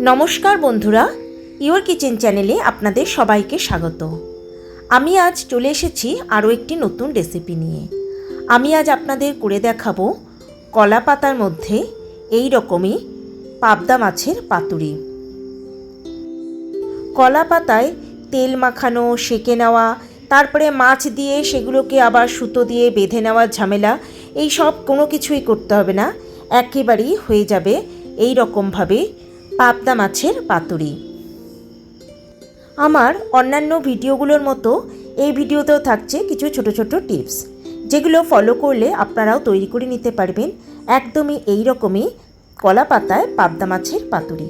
নমস্কার বন্ধুরা, your kitchen চ্যানেলে আপনাদের সবাইকে স্বাগত। আমি আজ চলে এসেছি আরও একটি নতুন রেসিপি নিয়ে। আমি আজ আপনাদের করে দেখাবো কলা পাতার মধ্যে এই রকমই পাবদা মাছের পাতুরি। কলা পাতায় তেল মাখানো, সেকে নেওয়া, তারপরে মাছ দিয়ে সেগুলোকে আবার সুতো দিয়ে বেঁধে নেওয়ার ঝামেলা, এই সব কোনো কিছুই করতে হবে না। একেবারেই হয়ে যাবে এই রকমভাবে পাবদা মাছের পাতুরি। আমার অন্যান্য ভিডিওগুলোর মতো এই ভিডিওতেও থাকছে কিছু ছোট ছোট টিপস, যেগুলো ফলো করলে আপনারাও তৈরি করে নিতে পারবেন একদমই এই রকমই কলা পাতায় পাবদা মাছের পাতুরি।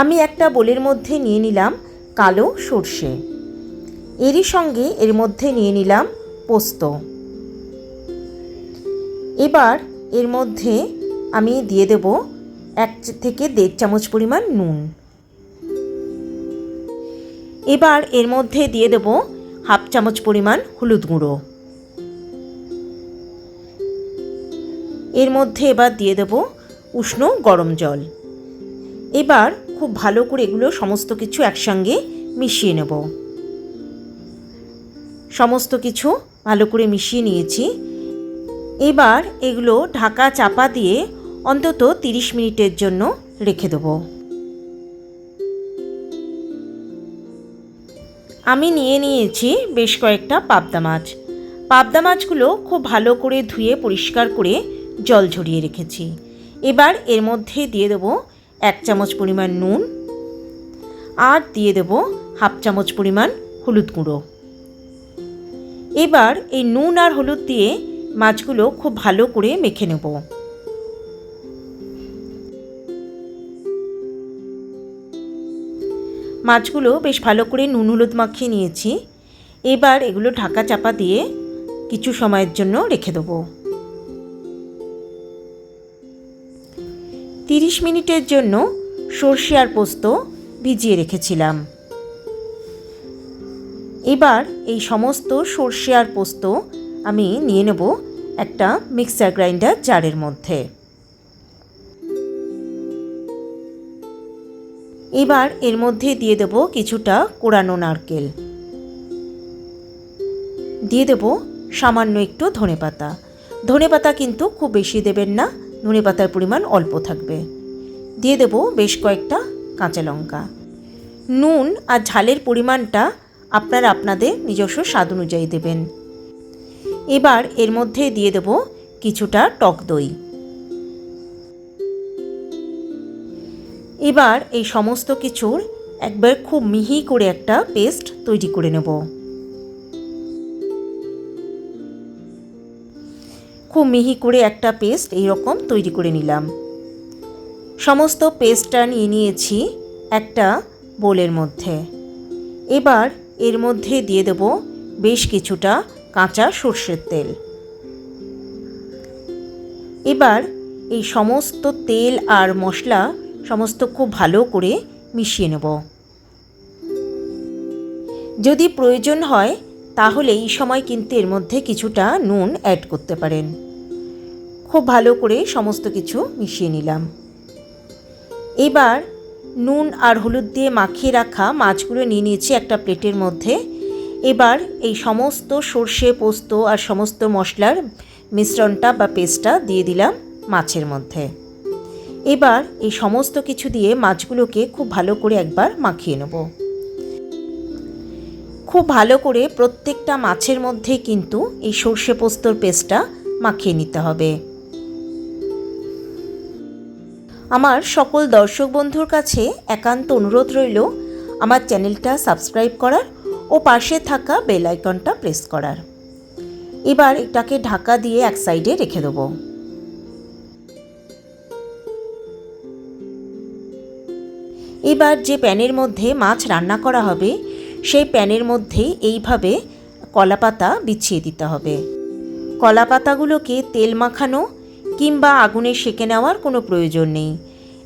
আমি একটা বোলের মধ্যে নিয়ে নিলাম কালো সর্ষে। এরই সঙ্গে এর মধ্যে নিয়ে নিলাম পোস্ত। এবার এর মধ্যে আমি দিয়ে দেব এক থেকে দেড় চামচ পরিমাণ নুন। এবার এর মধ্যে দিয়ে দেব হাফ চামচ পরিমাণ হলুদ গুঁড়ো। এর মধ্যে এবার দিয়ে দেব উষ্ণ গরম জল। এবার খুব ভালো করে এগুলো সমস্ত কিছু একসঙ্গে মিশিয়ে নেব। সমস্ত কিছু ভালো করে মিশিয়ে নিয়েছি। এবার এগুলো ঢাকা চাপা দিয়ে অন্তত তিরিশ মিনিটের জন্য রেখে দেবো। আমি নিয়ে নিয়েছি বেশ কয়েকটা পাবদা মাছ। পাবদা মাছগুলো খুব ভালো করে ধুয়ে পরিষ্কার করে জল ঝরিয়ে রেখেছি। এবার এর মধ্যে দিয়ে দেবো এক চামচ পরিমাণ নুন আর দিয়ে দেব হাফ চামচ পরিমাণ হলুদ গুঁড়ো। এবার এই নুন আর হলুদ দিয়ে মাছগুলো খুব ভালো করে মেখে নেব। মাছগুলো বেশ ভালো করে নুন হলুদ মাখিয়ে নিয়েছি। এবার এগুলো ঢাকা চাপা দিয়ে কিছু সময়ের জন্য রেখে দেবো। তিরিশ মিনিটের জন্য সর্ষে আর পোস্ত ভিজিয়ে রেখেছিলাম। এবার এই সমস্ত সর্ষে আর পোস্ত আমি নিয়ে নেব একটা মিক্সার গ্রাইন্ডার জারের মধ্যে। এবার এর মধ্যে দিয়ে দেব কিছুটা কোরানো নারকেল। দিয়ে দেব সামান্য একটু ধনে পাতা। ধনে পাতা কিন্তু খুব বেশি দেবেন না, ধনে পাতার পরিমাণ অল্প থাকবে। দিয়ে দেব বেশ কয়েকটা কাঁচা লঙ্কা। নুন আর ঝালের পরিমাণটা আপনারা আপনাদের নিজস্ব স্বাদ অনুযায়ী দেবেন। এবার এর মধ্যে দিয়ে দেব কিছুটা টক দই। এবার এই সমস্ত কিছুর একবার খুব মিহি করে একটা পেস্ট তৈরি করে নেব। খুব মিহি করে একটা পেস্ট এই রকম তৈরি করে নিলাম। সমস্ত পেস্টটা নিয়ে নিয়েছি একটা বোলের মধ্যে। এবার এর মধ্যে দিয়ে দেব বেশ কিছুটা কাঁচা সর্ষের তেল। এবার এই সমস্ত তেল আর মশলা সমস্ত খুব ভালো করে মিশিয়ে নেব। যদি প্রয়োজন হয়, তাহলে এই সময় কিন্তু এর মধ্যে কিছুটা নুন অ্যাড করতে পারেন। খুব ভালো করে সমস্ত কিছু মিশিয়ে নিলাম। এবার নুন আর হলুদ দিয়ে মাখিয়ে রাখা মাছগুলো নিয়ে নিয়েছি একটা প্লেটের মধ্যে। এবার এই সমস্ত সর্ষে পোস্ত আর সমস্ত মশলার মিশ্রণটা বা পেস্টটা দিয়ে দিলাম মাছের মধ্যে। এবার এই সমস্ত কিছু দিয়ে মাছগুলোকে খুব ভালো করে একবার মাখিয়ে নেব। খুব ভালো করে প্রত্যেকটা মাছের মধ্যে কিন্তু এই সর্ষে পোস্তর পেস্টটা মাখিয়ে নিতে হবে। আমার সকল দর্শক বন্ধুর কাছে একান্ত অনুরোধ রইল, আমার চ্যানেলটা সাবস্ক্রাইব করার ও পাশে থাকা বেল আইকনটা প্রেস করার। এবার এটাকে ঢাকা দিয়ে এক সাইডে রেখে দেবো। এবার যে প্যানের মধ্যে মাছ রান্না করা হবে, সেই প্যানের মধ্যে এইভাবে কলাপাতা বিছিয়ে দিতে হবে। কলাপাতাগুলোকে তেল মাখানো কিংবা আগুনে সেঁকে নেওয়ার কোনো প্রয়োজন নেই।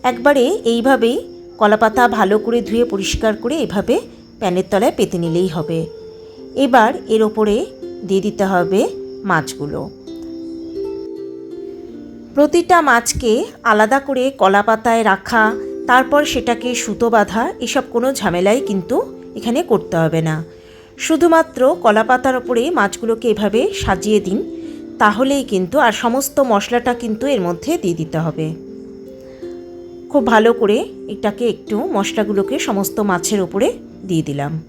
একবারে এইভাবেই কলাপাতা ভালো করে ধুয়ে পরিষ্কার করে এভাবে প্যানের তলায় পেতে নিলেই হবে। এবার এর ওপরে দিয়ে দিতে হবে মাছগুলো। প্রতিটা মাছকে আলাদা করে কলা পাতায় রাখা, তারপর সেটাকে সুতো বাঁধা, এসব কোনো ঝামেলাই কিন্তু এখানে করতে হবে না। শুধুমাত্র কলা পাতার ওপরে মাছগুলোকে এভাবে সাজিয়ে দিন, তাহলেই কিন্তু আর সমস্ত মশলাটা কিন্তু এর মধ্যে দিয়ে দিতে হবে। খুব ভালো করে এটাকে একটু মশলাগুলোকে সমস্ত মাছের ওপরে দিয়ে দিলাম।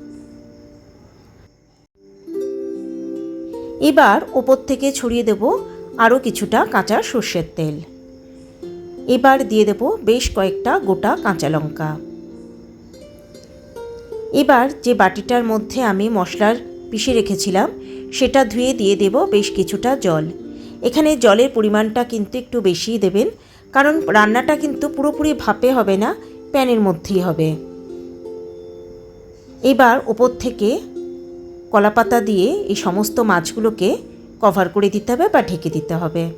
এবার ওপর থেকে ছড়িয়ে দেব আরও কিছুটা কাঁচা সর্ষের তেল। এবার দিয়ে দেব বেশ কয়েকটা গোটা কাঁচা লঙ্কা। এবার যে বাটিটার মধ্যে আমি মশলার পিষে রেখেছিলাম, সেটা ধুয়ে দিয়ে দেব বেশ কিছুটা জল। এখানে জলের পরিমাণটা কিন্তু একটু বেশিই দেবেন, কারণ রান্নাটা কিন্তু পুরোপুরি ভাপে হবে না, প্যানের মধ্যেই হবে। এবার ওপর থেকে কলাপাতা দিয়ে এই সমস্ত মাছগুলোকে কভার করে দিতে হবে বা ঢেকে দিতে হবে।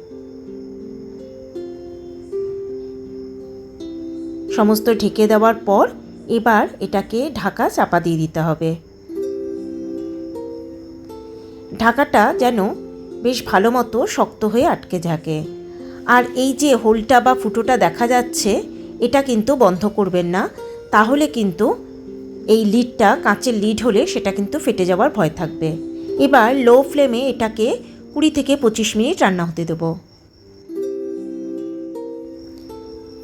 সমস্ত ঢেকে দেওয়ার পর এবার এটাকে ঢাকা চাপা দিয়ে দিতে হবে। ঢাকাটা যেন বেশ ভালো মতো শক্ত হয়ে আটকে থাকে। আর এই যে হোলটা বা ফুটোটা দেখা যাচ্ছে, এটা কিন্তু বন্ধ করবেন না। তাহলে কিন্তু এই লিডটা কাঁচের লিড হলে সেটা কিন্তু ফেটে যাওয়ার ভয় থাকবে। এবার লো ফ্লেমে এটাকে কুড়ি থেকে পঁচিশ মিনিট রান্না হতে দেবো।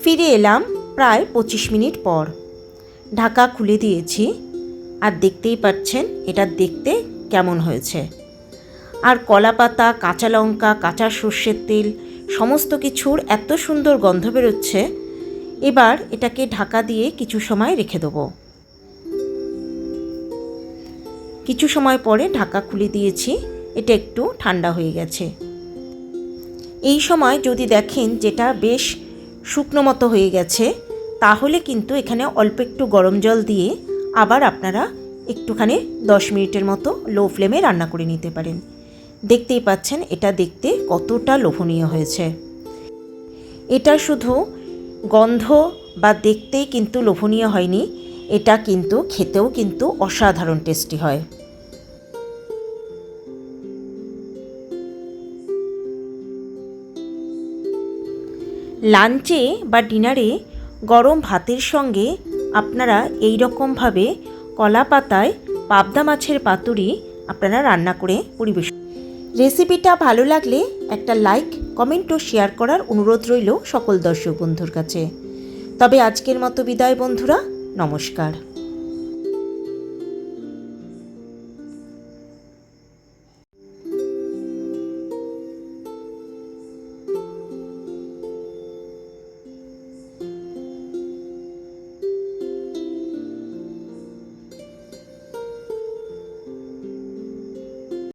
ফিরে এলাম প্রায় পঁচিশ মিনিট পর। ঢাকা খুলে দিয়েছি। আর দেখতেই পাচ্ছেন, এটা দেখতে কেমন হয়েছে। আর কলা পাতা কাঁচা লঙ্কা, কাঁচা সর্ষের তেল, সমস্ত কিছুর এত সুন্দর গন্ধ বেরোচ্ছে। এবার এটাকে ঢাকা দিয়ে কিছু সময় রেখে দেবো। কিছু সময় পরে ঢাকা খুলে দিয়েছি, এটা একটু ঠান্ডা হয়ে গেছে। এই সময় যদি দেখেন যেটা বেশ শুকনো মতো হয়ে গেছে, তাহলে কিন্তু এখানে অল্প একটু গরম জল দিয়ে আবার আপনারা একটুখানি দশ মিনিটের মতো লো ফ্লেমে রান্না করে নিতে পারেন। দেখতেই পাচ্ছেন, এটা দেখতে কতটা লোভনীয় হয়েছে। এটা শুধু গন্ধ বা দেখতেই কিন্তু লোভনীয় হয়নি এটা কিন্তু খেতেও কিন্তু অসাধারণ টেস্টি হয়। লাঞ্চে বা ডিনারে গরম ভাতের সঙ্গে আপনারা এই রকমভাবে কলা পাতায় পাবদা মাছের পাতুরি আপনারা রান্না করে পরিবেশন রেসিপিটা ভালো লাগলে একটা লাইক কমেন্ট ও শেয়ার করার অনুরোধ রইল সকল দর্শক বন্ধুর কাছে। তবে আজকের মতো বিদায় বন্ধুরা। নমস্কার।